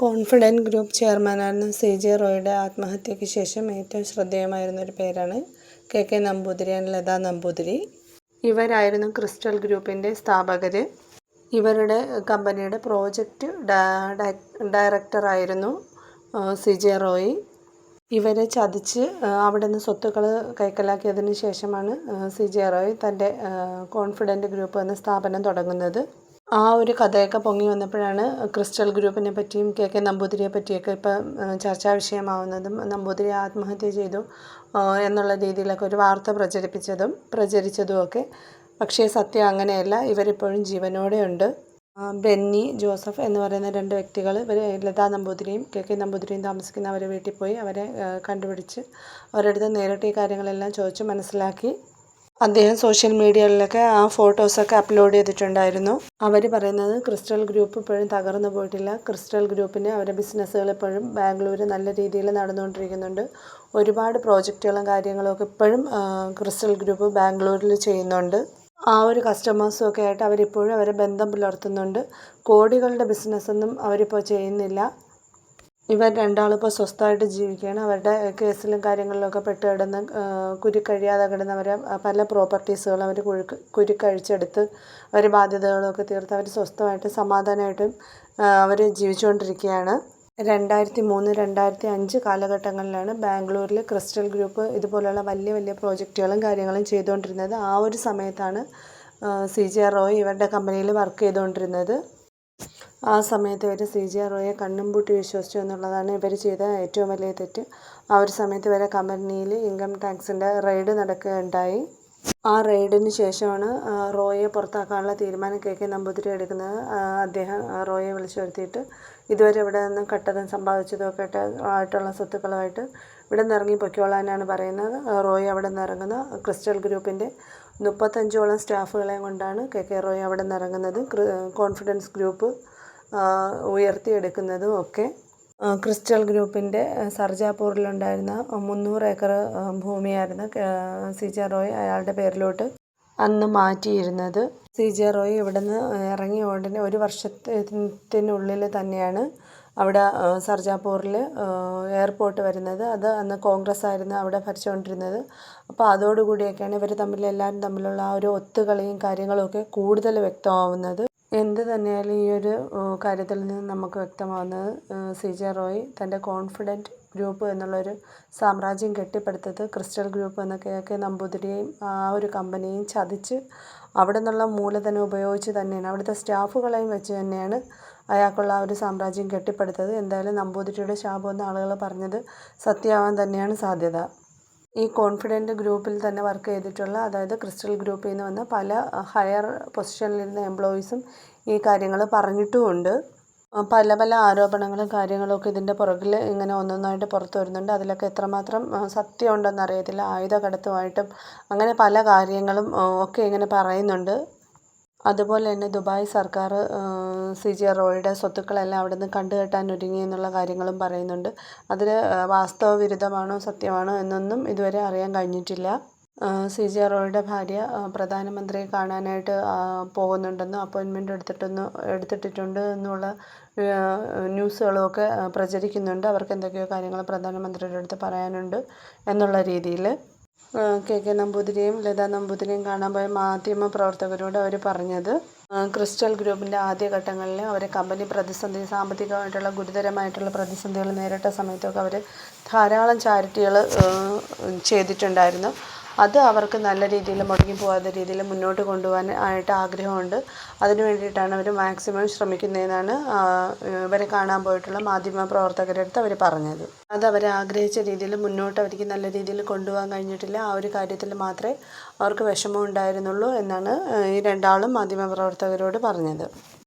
Confident group ചെയർമാനായിരുന്ന C J റോയുടെ ആത്മഹത്യയ്ക്ക് ശേഷം ഏറ്റവും ശ്രദ്ധേയമായിരുന്ന ഒരു പേരാണ് K K Namboothiri and Latha Namboothiri. ഇവരായിരുന്നു crystal ഗ്രൂപ്പിന്റെ സ്ഥാപകർ ഇവരുടെ കമ്പനിയുടെ പ്രോജക്റ്റ് ഡയറക്ടറായിരുന്നു സി ജെ റോയി. ഇവരെ ചതിച്ച് അവിടെ നിന്ന് സ്വത്തുക്കൾ കൈക്കലാക്കിയതിന് ശേഷമാണ് സി ജെ റോയ് തന്റെ കോൺഫിഡന്റ് ഗ്രൂപ്പ് എന്ന സ്ഥാപനം തുടങ്ങുന്നത്. ആ ഒരു കഥയൊക്കെ പൊങ്ങി വന്നപ്പോഴാണ് ക്രിസ്റ്റൽ ഗ്രൂപ്പിനെ പറ്റിയും കെ കെ നമ്പൂതിരിയെ പറ്റിയൊക്കെ ഇപ്പം ചർച്ചാ വിഷയമാവുന്നതും നമ്പൂതിരി ആത്മഹത്യ ചെയ്തു എന്നുള്ള രീതിയിലൊക്കെ ഒരു വാർത്ത പ്രചരിപ്പിച്ചതും പ്രചരിച്ചതുമൊക്കെ പക്ഷേ സത്യം അങ്ങനെയല്ല ഇവരിപ്പോഴും ജീവനോടെ ഉണ്ട്. ബെന്നി ജോസഫ് എന്ന് പറയുന്ന രണ്ട് വ്യക്തികൾ ഇവർ ലതാ നമ്പൂതിരിയും കെ കെ നമ്പൂതിരിയും താമസിക്കുന്ന അവരെ വീട്ടിൽ പോയി അവരെ കണ്ടുപിടിച്ച് അവരുടെ അടുത്ത് നേരിട്ട് ഈ കാര്യങ്ങളെല്ലാം ചോദിച്ച് മനസ്സിലാക്കി. അദ്ദേഹം സോഷ്യൽ മീഡിയകളിലൊക്കെ ആ ഫോട്ടോസൊക്കെ അപ്ലോഡ് ചെയ്തിട്ടുണ്ടായിരുന്നു. അവർ പറയുന്നത് ക്രിസ്റ്റൽ ഗ്രൂപ്പ് ഇപ്പോഴും തകർന്നു പോയിട്ടില്ല. ക്രിസ്റ്റൽ ഗ്രൂപ്പിന് അവരുടെ ബിസിനസ്സുകൾ ഇപ്പോഴും ബാംഗ്ലൂർ നല്ല രീതിയിൽ നടന്നുകൊണ്ടിരിക്കുന്നുണ്ട്. ഒരുപാട് പ്രോജക്റ്റുകളും കാര്യങ്ങളും ഒക്കെ ഇപ്പോഴും ക്രിസ്റ്റൽ ഗ്രൂപ്പ് ബാംഗ്ലൂരിൽ ചെയ്യുന്നുണ്ട്. ആ ഒരു കസ്റ്റമേഴ്സും ഒക്കെ ആയിട്ട് അവരിപ്പോഴും അവരെ ബന്ധം പുലർത്തുന്നുണ്ട്. കോടികളുടെ ബിസിനസ്സൊന്നും അവരിപ്പോൾ ചെയ്യുന്നില്ല. ഇവർ രണ്ടാളും ഇപ്പോൾ സ്വസ്ഥമായിട്ട് ജീവിക്കുകയാണ്. അവരുടെ കേസിലും കാര്യങ്ങളിലൊക്കെ പെട്ട് കിടന്ന് കുരുക്കഴിയാതെ കിടന്നവരെ പല പ്രോപ്പർട്ടീസുകളും അവർ കുഴുക്ക് കുരുക്കഴിച്ചെടുത്ത് അവർ ബാധ്യതകളൊക്കെ തീർത്ത് അവർ സ്വസ്ഥമായിട്ട് സമാധാനമായിട്ടും അവർ ജീവിച്ചുകൊണ്ടിരിക്കുകയാണ്. രണ്ടായിരത്തി മൂന്ന് രണ്ടായിരത്തി അഞ്ച് കാലഘട്ടങ്ങളിലാണ് ബാംഗ്ലൂരിൽ ക്രിസ്റ്റൽ ഗ്രൂപ്പ് ഇതുപോലെയുള്ള വലിയ വലിയ പ്രോജക്റ്റുകളും കാര്യങ്ങളും ചെയ്തുകൊണ്ടിരുന്നത്. ആ ഒരു സമയത്താണ് സി ജെ റോയ് ഇവരുടെ കമ്പനിയിൽ വർക്ക് ചെയ്തുകൊണ്ടിരുന്നത്. ആ സമയത്ത് ഇവർ സി ജി ആർ ഒയെ കണ്ണും പൂട്ടി വിശ്വസിച്ചു എന്നുള്ളതാണ് ഇവർ ചെയ്ത ഏറ്റവും വലിയ തെറ്റ്. ആ ഒരു സമയത്ത് വരെ കമ്പനിയിൽ ഇൻകം ടാക്സിന്റെ റെയ്ഡ് നടക്കുകയുണ്ടായി. ആ റെയ്ഡിന് ശേഷമാണ് റോയെ പുറത്താക്കാനുള്ള തീരുമാനം കെ കെ നമ്പൂതിരി എടുക്കുന്നത്. അദ്ദേഹം റോയെ വിളിച്ചു വരുത്തിയിട്ട് ഇതുവരെ ഇവിടെ നിന്ന് കട്ടതും സമ്പാദിച്ചതും ഒക്കെ ആയിട്ടുള്ള സ്വത്തുക്കളുമായിട്ട് ഇവിടെ നിന്ന് ഇറങ്ങി പൊയ്ക്കോളാനാണ് പറയുന്നത്. റോയ് അവിടെ നിന്ന് ഇറങ്ങുന്ന. ക്രിസ്റ്റൽ ഗ്രൂപ്പിന്റെ മുപ്പത്തഞ്ചോളം സ്റ്റാഫുകളെയും കൊണ്ടാണ് കെ കെ റോയ് അവിടെ നിന്ന് ഇറങ്ങുന്നത്. കോൺഫിഡൻസ് ഗ്രൂപ്പ് ഉയർത്തിയെടുക്കുന്നതും ഒക്കെ. ക്രിസ്റ്റൽ ഗ്രൂപ്പിന്റെ സർജാപൂരിലുണ്ടായിരുന്ന മുന്നൂറ് ഏക്കർ ഭൂമിയായിരുന്നു സി ജെ റോയ് അയാളുടെ പേരിലോട്ട് അന്ന് മാറ്റിയിരുന്നത്. സി ജെ റോയ് ഇവിടുന്ന് ഇറങ്ങിയ ഉടനെ ഒരു വർഷത്തിനുള്ളിൽ തന്നെയാണ് അവിടെ സർജാപൂരിൽ എയർപോർട്ട് വരുന്നത്. അത് അന്ന് കോൺഗ്രസ് ആയിരുന്നു അവിടെ ഭരിച്ചുകൊണ്ടിരുന്നത്. അപ്പോൾ അതോടുകൂടിയൊക്കെയാണ് ഇവർ തമ്മിൽ എല്ലാവരും തമ്മിലുള്ള ആ ഒരു ഒത്തുകളിയും കാര്യങ്ങളൊക്കെ കൂടുതൽ വ്യക്തമാവുന്നത്. എന്ത് തന്നെയായാലും ഈ ഒരു കാര്യത്തിൽ നിന്ന് നമുക്ക് വ്യക്തമാകുന്നത് സി ജെ റോയ് തന്റെ കോൺഫിഡന്റ് ഗ്രൂപ്പ് എന്നുള്ളൊരു സാമ്രാജ്യം കെട്ടിപ്പടുത്തത് ക്രിസ്റ്റൽ ഗ്രൂപ്പ് എന്ന കെ നമ്പൂതിരിയെയും ആ ഒരു കമ്പനിയെയും ചതിച്ച് അവിടെ നിന്നുള്ള മൂലധനം ഉപയോഗിച്ച് തന്നെയാണ് അവിടുത്തെ സ്റ്റാഫുകളെയും വെച്ച് തന്നെയാണ് അയാൾക്കുള്ള ആ ഒരു സാമ്രാജ്യം കെട്ടിപ്പടുത്തത്. എന്തായാലും നമ്പൂതിരിയുടെ ശാപം എന്ന് ആളുകൾ പറഞ്ഞത് സത്യമാവാൻ തന്നെയാണ് സാധ്യത. ഈ കോൺഫിഡന്റ് ഗ്രൂപ്പിൽ തന്നെ വർക്ക് ചെയ്തിട്ടുള്ള അതായത് ക്രിസ്റ്റൽ ഗ്രൂപ്പിൽ നിന്ന് വന്ന പല ഹയർ പൊസിഷനിലിരുന്ന എംപ്ലോയീസും ഈ കാര്യങ്ങൾ പറഞ്ഞിട്ടുമുണ്ട്. പല പല ആരോപണങ്ങളും കാര്യങ്ങളും ഒക്കെ ഇതിന്റെ പുറകിൽ ഇങ്ങനെ ഒന്നൊന്നായിട്ട് പുറത്തു വരുന്നുണ്ട്. അതിലൊക്കെ എത്രമാത്രം സത്യമുണ്ടെന്ന് അറിയത്തില്ല. ആയുധ കടത്തുമായിട്ടും അങ്ങനെ പല കാര്യങ്ങളും ഒക്കെ ഇങ്ങനെ പറയുന്നുണ്ട്. അതുപോലെ തന്നെ ദുബായ് സർക്കാർ സി ജി റോയുടെ സ്വത്തുക്കളെല്ലാം അവിടെ നിന്ന് കണ്ടുകെട്ടാൻ ഒരുങ്ങി എന്നുള്ള കാര്യങ്ങളും പറയുന്നുണ്ട്. അതിൽ വാസ്തവ വിരുദ്ധമാണോ സത്യമാണോ എന്നൊന്നും ഇതുവരെ അറിയാൻ കഴിഞ്ഞിട്ടില്ല. സി ജി റോയുടെ ഭാര്യ പ്രധാനമന്ത്രിയെ കാണാനായിട്ട് പോകുന്നുണ്ടെന്നും അപ്പോയിൻമെന്റ് എടുത്തിട്ടൊന്ന് എടുത്തിട്ടിട്ടുണ്ട് എന്നുള്ള ന്യൂസുകളുമൊക്കെ പ്രചരിക്കുന്നുണ്ട്. അവർക്ക് എന്തൊക്കെയോ കാര്യങ്ങൾ പ്രധാനമന്ത്രിയുടെ അടുത്ത് പറയാനുണ്ട് എന്നുള്ള രീതിയിൽ കെ കെ നമ്പൂതിരിയും ലതാ നമ്പൂതിരിയും കാണാൻ പോയ മാധ്യമ പ്രവർത്തകരോട് അവർ പറഞ്ഞത്. ക്രിസ്റ്റൽ ഗ്രൂപ്പിന്റെ ആദ്യഘട്ടങ്ങളിൽ അവരെ കമ്പനി പ്രതിസന്ധി സാമ്പത്തികമായിട്ടുള്ള ഗുരുതരമായിട്ടുള്ള പ്രതിസന്ധികൾ നേരിട്ട സമയത്തൊക്കെ അവർ ധാരാളം ചാരിറ്റികൾ ചെയ്തിട്ടുണ്ടായിരുന്നു. അത് അവർക്ക് നല്ല രീതിയിൽ മുടങ്ങി പോകാത്ത രീതിയിൽ മുന്നോട്ട് കൊണ്ടുപോകാൻ ആയിട്ട് ആഗ്രഹമുണ്ട്. അതിന് വേണ്ടിയിട്ടാണ് അവർ മാക്സിമം ശ്രമിക്കുന്നതെന്നാണ് ഇവരെ കാണാൻ പോയിട്ടുള്ള മാധ്യമ പ്രവർത്തകരുടെ അടുത്ത് അവർ പറഞ്ഞത്. അത് അവർ ആഗ്രഹിച്ച രീതിയിൽ മുന്നോട്ട് അവർക്ക് നല്ല രീതിയിൽ കൊണ്ടുപോകാൻ കഴിഞ്ഞിട്ടില്ല. ആ ഒരു കാര്യത്തിൽ മാത്രമേ അവർക്ക് വിഷമം ഉണ്ടായിരുന്നുള്ളൂ എന്നാണ് ഈ രണ്ടാളും മാധ്യമ പ്രവർത്തകരോട് പറഞ്ഞത്.